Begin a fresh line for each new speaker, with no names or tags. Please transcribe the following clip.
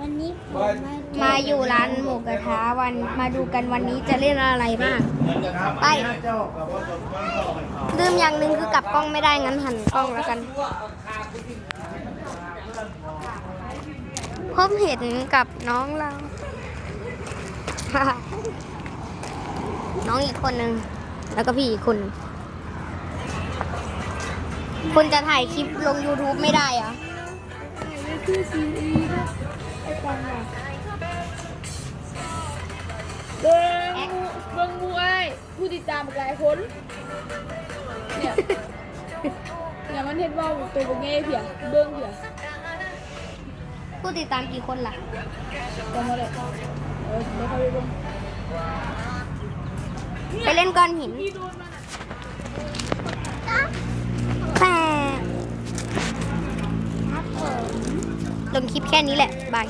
วันนี้ผมมา
มาอยู่ร้านหมูกระทะวันมาดูกันวันนี้จะเล่นอะไรบ้างไปลืมอย่างหนึ่งคือกลับกล้องไม่ได้งั้นหันกล้องแล้วกัน พบเห็นกับน้องเรา น้องอีกคนหนึ่งแล้วก็พี่อีกคนคุณจะถ่ายคลิปลง YouTube ไม่ได้เหรอ
คือซีรีส์นะไอ้ปังอะเบิ้งมูเบิ้งมูไอ้ผู้ติดตามหลายคนเนี่ยเนี่ยมันเห็นว่าตัวบงเง่เพียเบิ้งเพีย
ผู้ติดตามกี่คนล่ะ
จำมาเลยเออเดี๋ยวเขาไปเบิ้ง
ไปเล่นก้อนหิน
ที่โดนมันอะ
แต่ลงคลิปแค่นี้แหละ บาย